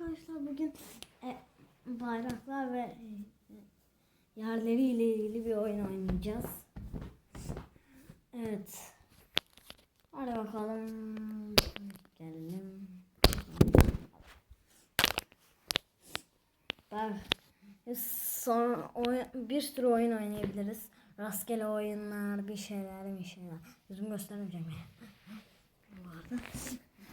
arkadaşlar bugün e, bayraklar ve e, yerleriyle ilgili bir oyun oynayacağız. Evet. Hadi bakalım. Gelelim. Bak. Sonra oyun, bir sürü oyun oynayabiliriz. Rastgele oyunlar, bir şeyler, bir şeyler. Yüzümü göstermeyeceğim ya. Bu arada.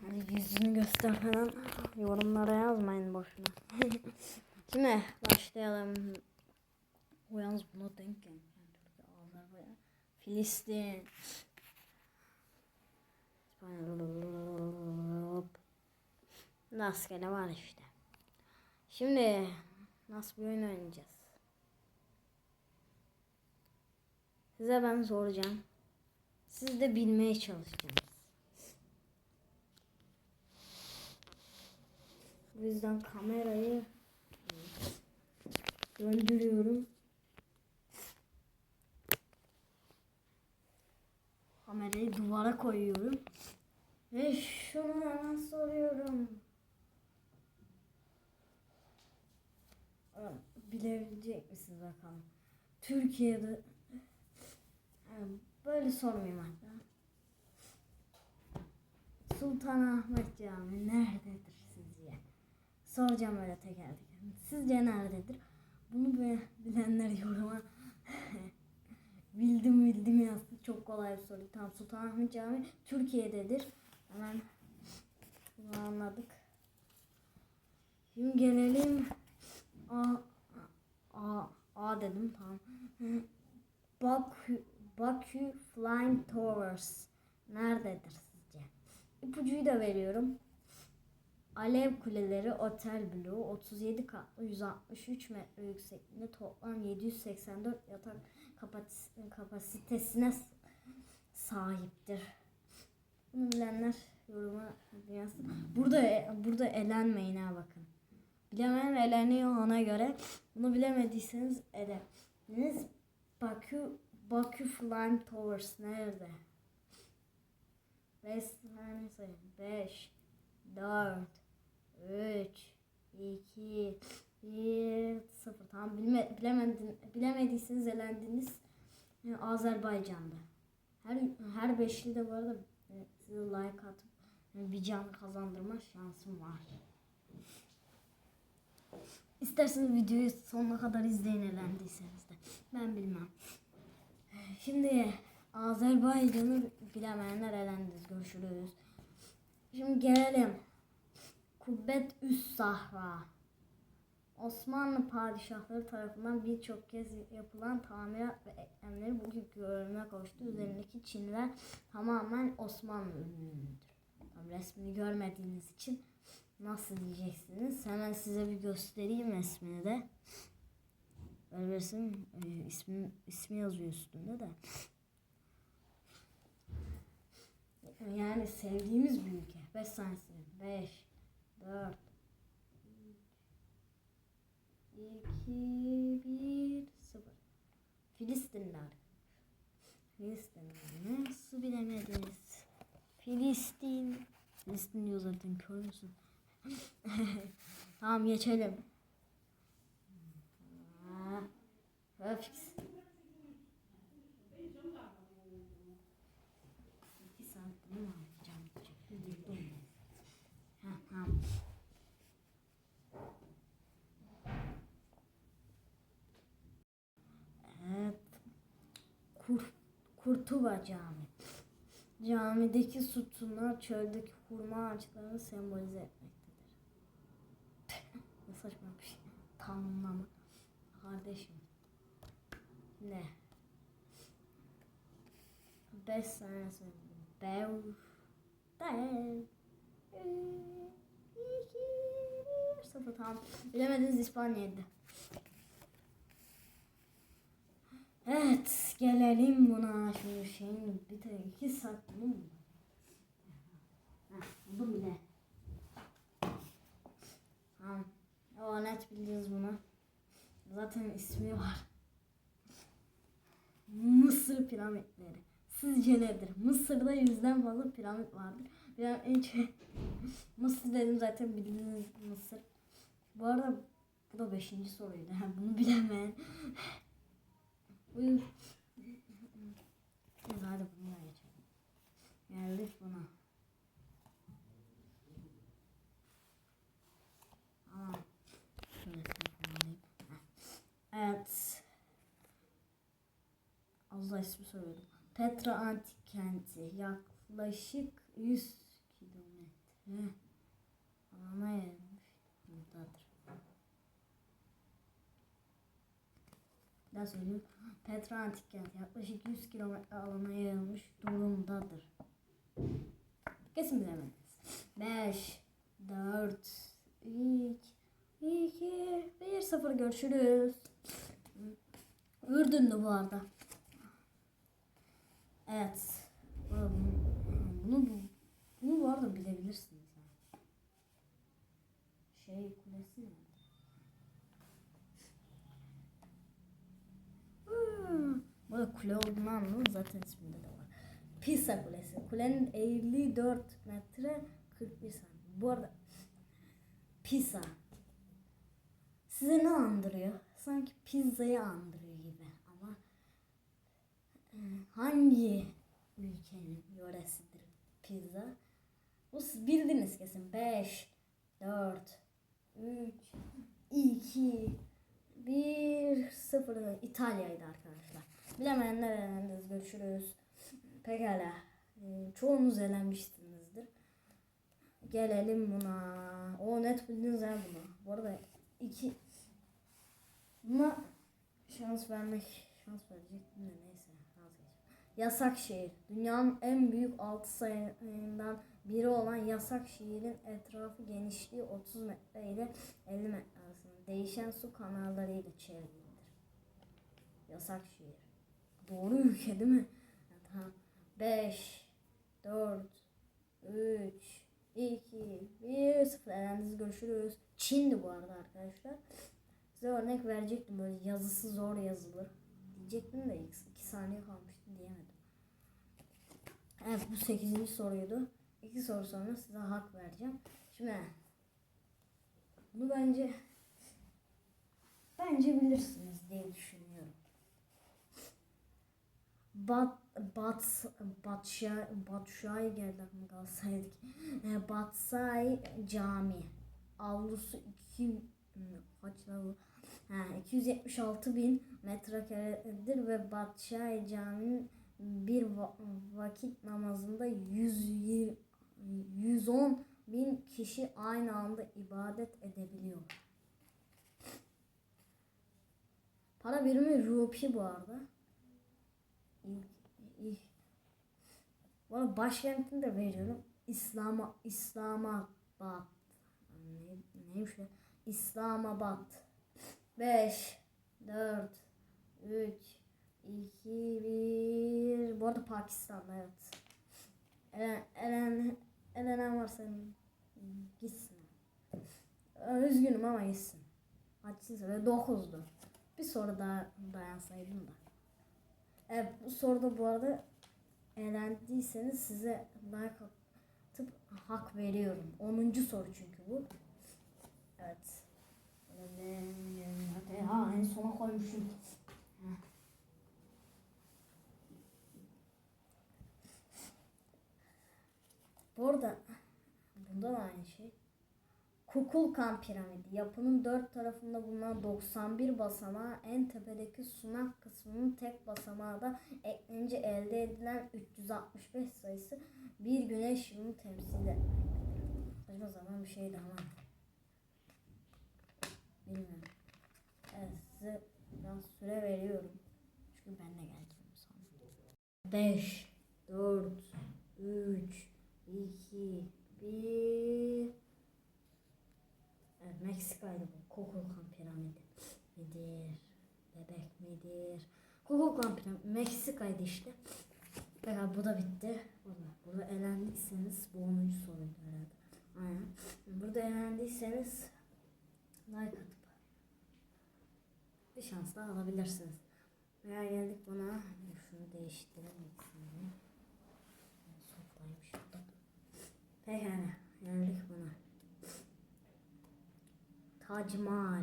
Hadi yüzünü göster falan. Yorumlara yazmayın boşuna. Şimdi başlayalım. Bu yalnız buna denk gelmiş. Filistin. Rastgele var işte. Şimdi nasıl bir oyun oynayacağız? Size ben soracağım. Siz de bilmeye çalışacaksınız. Bu yüzden kamerayı döndürüyorum. Kamerayı duvara koyuyorum. Ve şunu hemen soruyorum. Bilebilecek misiniz bakalım? Türkiye'de böyle sormayayım hatta. Sultanahmet Camii nerededir? Soracağım öyle teker teker. Sizce nerededir? Bunu bilenler yoruma bildim bildim yazdı. Çok kolay bir soru. Tamam Sultanahmet Camii Türkiye'dedir. Hemen bunu anladık. Şimdi gelelim A A A dedim tamam. Bakü Bakü Flying Towers nerededir sizce? İpucuyu da veriyorum. Alev Kuleleri Otel Blue 37 katlı 163 metre yüksekliğinde toplam 784 yatak kapasitesine sahiptir. Bunu bilenler yoruma yazsın. Burada burada elenmeyin ha bakın. Bilemeyen eleniyor ona göre. Bunu bilemediyseniz eleniz. Bakü Bakü Flying Towers nerede? 5 saniye sayın. 5 4 3 2 1 0 Tamam bilme, bilemedin, bilemediyseniz elendiniz. Yani Azerbaycan'da. Her her beşli de bu arada e, size like atıp e, bir can kazandırma şansım var. İsterseniz videoyu sonuna kadar izleyin elendiyseniz de. Ben bilmem. Şimdi Azerbaycan'ı bilemeyenler elendiniz. Görüşürüz. Şimdi gelelim. Kubbet Üst Sahra. Osmanlı padişahları tarafından birçok kez yapılan tamirat ve eklemleri bugün görülme kavuştu. Üzerindeki çinler tamamen Osmanlı ürünüdür. Tabii resmini görmediğiniz için nasıl diyeceksiniz? Hemen size bir göstereyim resmini de. Böyle resim e, ismi, ismi yazıyor üstünde de. Yani sevdiğimiz bir ülke. 5 saniyesi. 5, 4, 2, 1, 0. Filistinler. Filistinler. Nasıl bilemediniz? Filistin. Filistin diyor zaten kör müsün? tamam geçelim. Ha, Öfks. İki saat mi alacağım? Buldum. Ha, tamam. Evet. Kur, Kurtuba Camii. Camideki sütunlar çöldeki hurma ağaçlarını sembolize etmektedir. ne saçma bir şey. Tanımlama. Kardeşim. Ne? Beş sene söyledim. Bev. Sıfır. Tamam. Bilemediniz İspanya'ydı. Evet. Gelelim buna. Şimdi şeyin bir de iki saat bunu mu? Buldum bile. Tamam. O net bileceğiz bunu. Zaten ismi var. Mısır piramitleri. Sizce nedir? Mısır'da yüzden fazla piramit vardır. Bir en Mısır dedim zaten bildiğiniz Mısır. Bu arada bu da beşinci soruydu. Bunu bilemeyen. Bu... Neyse hadi bunu da geçelim. Geldik buna. Aa, şöyle. Evet. Da ismi söyledim. Petra Antik Kenti yaklaşık 100 kilometre yayılmış durumdadır. Daha söyleyeyim. Petra Antik Kenti yaklaşık 100 kilometre alana yayılmış durumdadır. Kesin bilemediniz. 5, 4, 3, 2, 1, 0 görüşürüz. Ürdün'dü bu arada. Evet. Bunu, bunu, bu arada bilebilirsiniz. Şey kulesi mi? Hmm, Bu da kule olduğunu anladın zaten isminde de var. Pisa Kulesi. Kulenin eğriliği 4 metre 41 santim. Bu arada Pisa. Size ne andırıyor? Sanki pizzayı andırıyor gibi ama e, hangi ülkenin yöresidir pizza? Bu siz bildiniz kesin. 5, 4, 3, 2, 1, 0. İtalya'ydı arkadaşlar. Bilemeyenler elendiniz. Görüşürüz. Pekala. E, Çoğunuz elenmişsinizdir. Gelelim buna. O net bildiniz ha bunu. Bu arada iki buna şans vermek şans verecektim de neyse. Yasak şehir. Dünyanın en büyük altı sayından biri olan yasak şehrin etrafı genişliği 30 metre ile 50 metre arasında değişen su kanallarıyla çevrilidir. Yasak şehir. Doğru ülke değil mi? Tamam. 5 4 3 2 1 0 Elendiniz görüşürüz. Çin'di bu arada arkadaşlar. Size örnek verecektim böyle yazısı zor yazılır. Diyecektim de 2 saniye kalmıştı diyemedim. Evet bu 8. soruydu. 2 soru sonra size hak vereceğim. Şimdi bunu bence bence bilirsiniz diye düşünüyorum. Bat Bat Batşay Batşay geldi Galatasaray'daki. E, Batsay Cami. Avlusu 2 kaç lan bu? Ha, 276 bin metrekaredir ve Batşay Camii'nin bir va- vakit namazında 120 110 bin kişi aynı anda ibadet edebiliyor. Para birimi rupi bu arada. Arada başkentini de veriyorum. İslam İslamabad. Ne, neymiş o? İslamabad. 5 4 3 2 1 Bu arada Pakistan'da evet. Elen, elen, elenen varsa gitsin. Üzgünüm ama gitsin. Açsın ve 9'du. Bir soru daha dayansaydım da. Evet bu soruda bu arada eğlendiyseniz size like atıp hak veriyorum. 10. soru çünkü bu. Evet. Ha en sona koymuşum. Bu arada bunda da aynı şey. Kukulkan piramidi. Yapının dört tarafında bulunan 91 basamağı en tepedeki sunak kısmının tek basamağı da eklenince elde edilen 365 sayısı bir güneş yılını temsil etmektedir. Saçma zaman bir şey daha var. Bilmiyorum. Evet size biraz süre veriyorum. Çünkü ben de geleceğim sonra. 5, 4, 3, 2, 1. Meksika'ydı bu. Kukulkan piramidi. Midir? Bebek midir? Kukulkan piramidi. Meksika'ydı işte. Pekala bu da bitti. Burada, burada elendiyseniz bu 10. soruydu herhalde. Aynen. Burada elendiyseniz like atıp bir şans daha alabilirsiniz. Veya geldik buna şunu değiştirelim. Şunu. Sofraymış. Pekala. Geldik buna. Tac Mahal.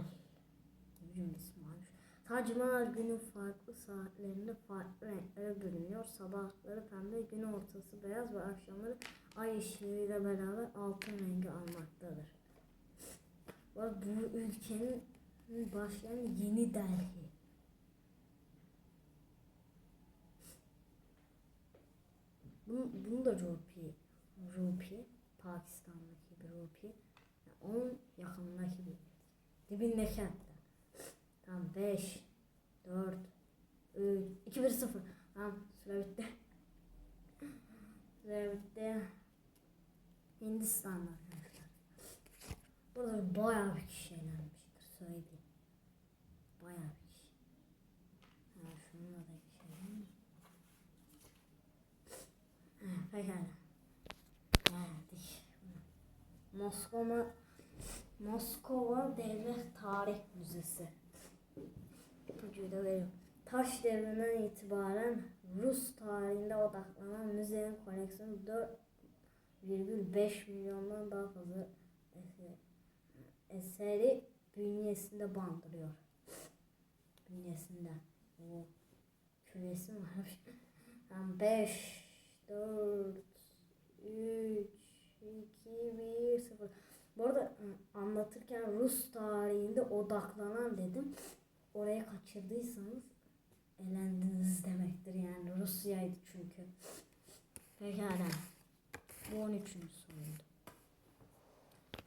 İsmi varmış. Tac Mahal günün farklı saatlerinde farklı renklere bölünüyor. Sabahları pembe, gün ortası beyaz ve akşamları ay ışığıyla beraber altın rengi almaktadır. Arada bu ülkenin başkenti Yeni Delhi. Bunun, bunun da rupi, rupi, Pakistan'daki bir rupi. Yani onun yakınındaki bir, dibindeki hatta. Tamam 5, 4, 3, 2, 1, 0. Tamam süre bitti. süre bitti. Hindistan'da arkadaşlar. Burada bayağı bir kişi eğlenmiştir söyleyeyim. Bayağı bir kişi. Ha, şununla da geçelim. Ha, Pekala. Geldik. Moskova Moskova Devlet Tarih Müzesi. İpucuyu da veriyorum. Taş devrinden itibaren Rus tarihinde odaklanan müzenin koleksiyonu 4,5 milyondan daha fazla eser- eseri bünyesinde bandırıyor. Bünyesinde. O küresi varmış? Yani 5, 4, 3, 2, 1, 0. Bu arada ı, anlatırken Rus tarihinde odaklanan dedim. Oraya kaçırdıysanız elendiniz demektir yani. Rusya'ydı çünkü. Pekala. Bu 13. soruydu.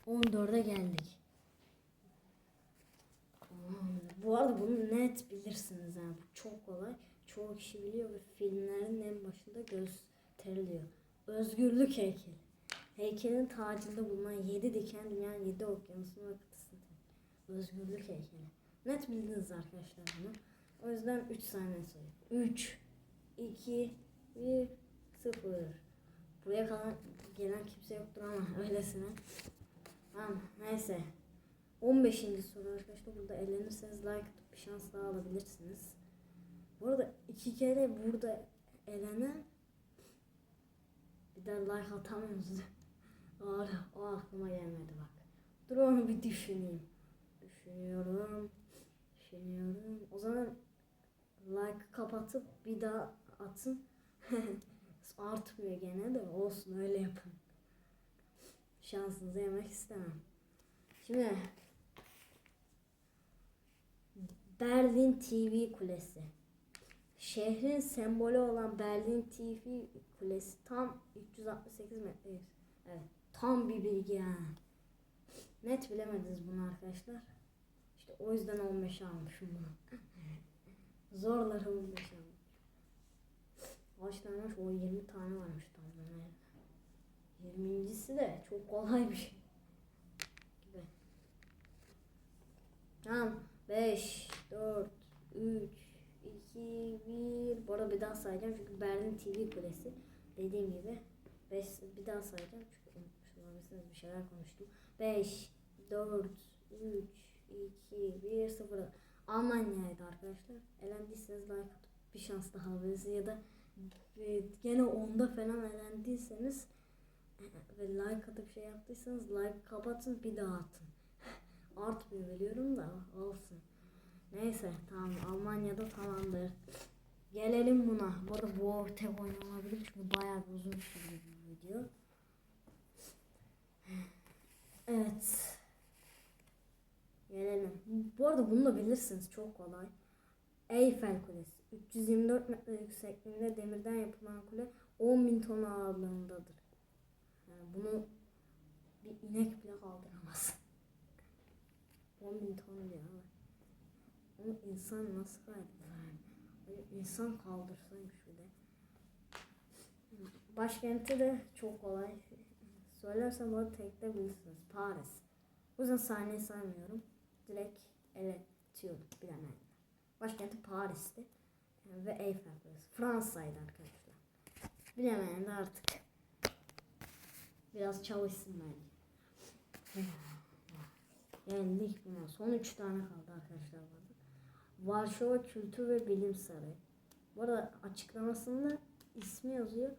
14'e geldik. Bu arada bunu net bilirsiniz yani. Bu çok kolay. Çoğu kişi biliyor ve filmlerin en başında gösteriliyor. Özgürlük heykeli. Heykelin tacında bulunan yedi diken dünyanın yedi okyanusunu ve kıtasını temsil. Özgürlük heykeli. Net bildiniz arkadaşlar bunu. O yüzden 3 saniye sayıyorum. 3, 2, 1, 0. Buraya kalan gelen kimse yoktur ama öylesine. Tamam neyse. 15. soru arkadaşlar. Burada eğlenirseniz like atıp bir şans daha alabilirsiniz. Bu arada iki kere burada elenen bir de like atamıyoruz. O, o aklıma gelmedi bak. Dur onu bir düşüneyim. Düşünüyorum. Düşünüyorum. O zaman like kapatıp bir daha atın. Artmıyor gene de olsun öyle yapın. Şansınızı yemek istemem. Şimdi Berlin TV Kulesi. Şehrin sembolü olan Berlin TV Kulesi tam 368 metre. Evet, tam bir bilgi yani. Net bilemediniz bunu arkadaşlar. İşte o yüzden 15 almışım bunu. Zorları 15 almış. Kaç tane? O 20 tane varmış tam. 20.si de çok kolay bir şey. Gibi. Tamam. 5, 4, 3, 2, 1. Bu arada bir daha sayacağım çünkü Berlin TV Kulesi. Dediğim gibi 5 bir daha sayacağım çünkü olabilirsiniz bir şeyler konuştum. 5, 4, 3, 2, 1, 0. Almanya'ydı arkadaşlar. Elendiyseniz like atıp bir şans daha alabilirsiniz ya da e, gene onda falan elendiyseniz e, ve like atıp şey yaptıysanız like kapatın bir daha atın. Artmıyor biliyorum da olsun. Neyse tamam Almanya'da tamamdır. Gelelim buna. Bu arada bu tek oynanabilir çünkü bayağı bir uzun sürdü bu video. Evet. Gelelim. Bu arada bunu da bilirsiniz çok kolay. Eyfel Kulesi. 324 metre yüksekliğinde demirden yapılan kule 10 bin ton ağırlığındadır. Yani bunu bir inek bile kaldıramaz. 10 bin ton diyor ama. İnsan nasıl kaldırır yani? İnsan kaldırsaymış bir de. Başkenti de çok kolay. Söylersem bunu tekte bilirsiniz. Paris. O yüzden saniye saymıyorum. Direkt eletiyorum bilemeyenler. Başkenti Paris'ti. Ve Eyfel Kulesi. Fransa'ydı arkadaşlar. Bilemeyen de artık biraz çalışsın bence. Geldik buna. Son üç tane kaldı arkadaşlar burada. Varşova Kültür ve Bilim Sarayı. Bu arada açıklamasında ismi yazıyor.